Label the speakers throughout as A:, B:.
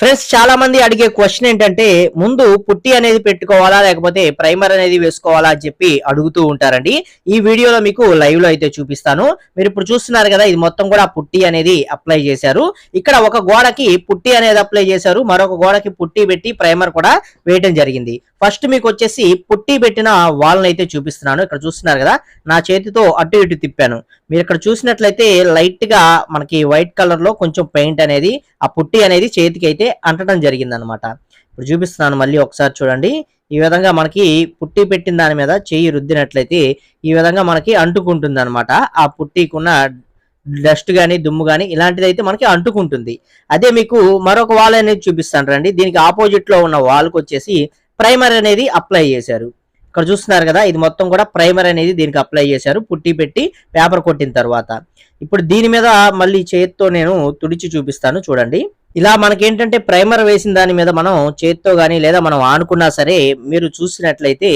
A: Friends చాలా మంది అడిగే క్వశ్చన్ ఏంటంటే ముందు పుట్టి అనేది పెట్టుకోవాలా లేకపోతే ప్రైమర్ అనేది వేసుకోవాలా అని చెప్పి అడుగుతూ ఉంటారండి. ఈ వీడియోలో మీకు లైవ్లో అయితే చూపిస్తాను. మీరు ఇప్పుడు చూస్తున్నారు కదా ఇది మొత్తం కూడా పుట్టి అనేది అప్లై చేశారు. ఇక్కడ ఒక గోడకి పుట్టి అనేది అప్లై చేశారు. మరొక గోడకి పుట్టి పెట్టి ప్రైమర్ కూడా వేయడం జరిగింది. ఫస్ట్ మీకు వచ్చేసి పుట్టి పెట్టిన వాల్ని అయితే చూపిస్తున్నాను. ఇక్కడ చూస్తున్నారు కదా నా చేతితో అటు ఇటు తిప్పాను. మీరు ఇక్కడ చూసినట్లయితే లైట్గా మనకి వైట్ కలర్లో కొంచెం పెయింట్ అనేది ఆ పుట్టి అనేది చేతికి అయితే అంటడం జరిగింది అనమాట ఇప్పుడు చూపిస్తున్నాను మళ్ళీ ఒకసారి చూడండి. ఈ విధంగా మనకి పుట్టి పెట్టిన దాని మీద చేయి రుద్దినట్లయితే ఈ విధంగా మనకి అంటుకుంటుంది అనమాట ఆ పుట్టికున్న డస్ట్ కానీ దుమ్ము కానీ ఇలాంటిది అయితే మనకి అంటుకుంటుంది. అదే మీకు మరొక వాల్ అనేది చూపిస్తాను రండి. దీనికి ఆపోజిట్లో ఉన్న వాల్కి వచ్చేసి ప్రైమర్ అనేది అప్లై చేశారు. ఇక్కడ చూస్తున్నారు కదా ఇది మొత్తం కూడా ప్రైమర్ అనేది దీనికి అప్లై చేశారు పుట్టి పెట్టి పేపర్ కొట్టిన తర్వాత. ఇప్పుడు దీని మీద మళ్ళీ చేతితో నేను తుడిచి చూపిస్తాను చూడండి. ఇలా మనకేంటంటే ప్రైమర్ వేసిన దాని మీద మనం చేతితో కానీ లేదా మనం ఆనుకున్నా సరే మీరు చూసినట్లయితే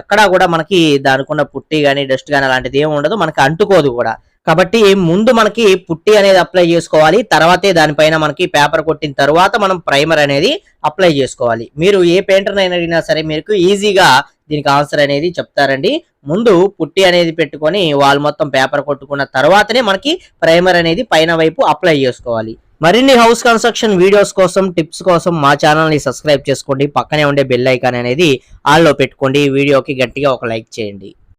A: ఎక్కడా కూడా మనకి దానికున్న పుట్టి కానీ డస్ట్ కానీ అలాంటిది ఏమి ఉండదు మనకి అంటుకోదు కూడా. కాబట్టి ముందు మనకి పుట్టి అనేది అప్లై చేసుకోవాలి. తర్వాతే దానిపైన మనకి పేపర్ కొట్టిన తర్వాత మనం ప్రైమర్ అనేది అప్లై చేసుకోవాలి. మీరు ఏ పెయింటర్ అడిగినా సరే మీకు ఈజీగా దీనికి ఆన్సర్ అనేది చెప్తారండి. ముందు పుట్టి అనేది పెట్టుకొని వాళ్ళు మొత్తం పేపర్ కొట్టుకున్న తర్వాతనే మనకి ప్రైమర్ అనేది పైన వైపు అప్లై చేసుకోవాలి. మరిన్ని హౌస్ కన్స్ట్రక్షన్ వీడియోస్ కోసం టిప్స్ కోసం మా ఛానల్ని సబ్స్క్రైబ్ చేసుకోండి. పక్కనే ఉండే బెల్ ఐకాన్ అనేది ఆల్లో పెట్టుకోండి. వీడియోకి గట్టిగా ఒక లైక్ చేయండి.